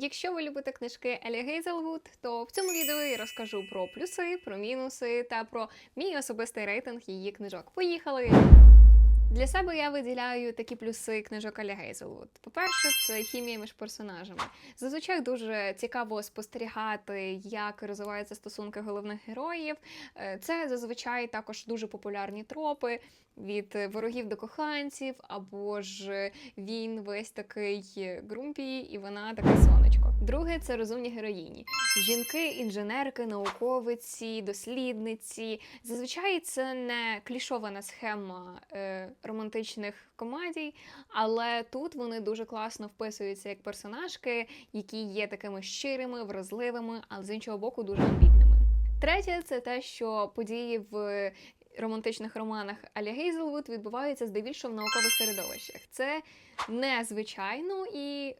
Якщо ви любите книжки Елі Гейзелвуд, то в цьому відео я розкажу про плюси, про мінуси та про мій особистий рейтинг її книжок. Поїхали! Для себе я виділяю такі плюси книжок Елі Гейзелвуд. По-перше, це хімія між персонажами. Зазвичай дуже цікаво спостерігати, як розвиваються стосунки головних героїв. Е, Це зазвичай також дуже популярні тропи від ворогів до коханців, або ж він весь такий грумпі, і вона таке сонечко. Друге це розумні героїні. Жінки, інженерки, науковиці, дослідниці. Зазвичай це не клішована схема е, романтичних комедій, але тут вони дуже класно вписуються як персонажки, які є такими щирими, вразливими, але з іншого боку дуже амбітними. Третє це те, що події в романтичних романах Алі Гейзелвуд відбуваються здебільшого в наукових середовищах. Це незвичайно і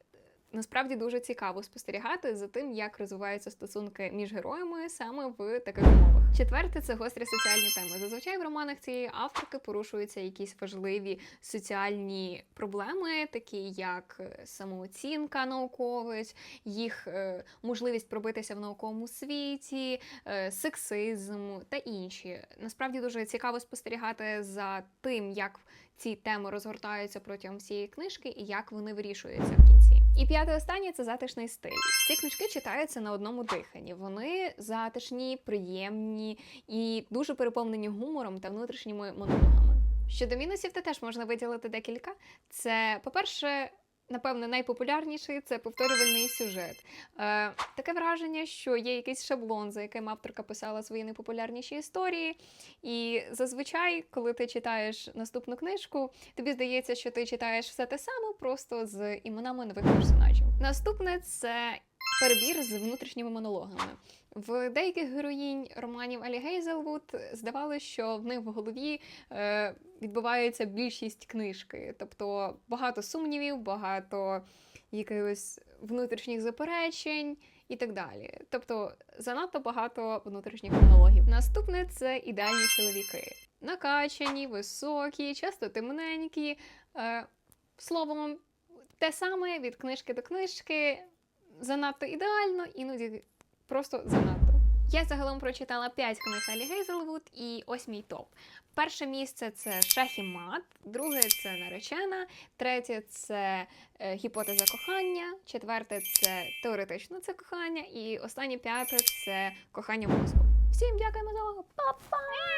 насправді дуже цікаво спостерігати за тим, як розвиваються стосунки між героями саме в таких умовах. Четверте це гострі соціальні теми. Зазвичай в романах цієї авторки порушуються якісь важливі соціальні проблеми, такі як е, самооцінка науковиць, їх е, можливість пробитися в науковому світі, е, сексизм та інші. Насправді дуже цікаво спостерігати за тим, як ці теми розгортаються протягом всієї книжки і як вони вирішуються в кінці. І п'яте останнє це затишний стиль. Ці книжки читаються на одному диханні. Вони затишні, приємні і дуже переповнені гумором та внутрішніми монологами. Щодо мінусів, то теж можна виділити декілька. Це, по-перше, напевно, найпопулярніший це повторювальний сюжет. Е, таке враження, що є якийсь шаблон, за яким авторка писала свої найпопулярніші історії. І зазвичай, коли ти читаєш наступну книжку, тобі здається, що ти читаєш все те саме, просто з іменами нових персонажів. Наступне це перебір з внутрішніми монологами. В деяких героїнь романів Елі Гейзелвуд здавалося, що в них в голові е, відбувається більшість книжки, тобто багато сумнівів, багато якихось внутрішніх заперечень і так далі. Тобто занадто багато внутрішніх монологів. Наступне це ідеальні чоловіки. Накачані, високі, часто темненькі. Е, словом, те саме від книжки до книжки занадто ідеально, іноді просто занадто. Я загалом прочитала 5 книг Алі Гейзелвуд, і ось мій топ. Перше місце це шах і мат, друге це наречена, третє це е, гіпотеза кохання, четверте це теоретично це кохання, і останнє п'яте це кохання мозку. Всім дякуємо за увагу. Па-па!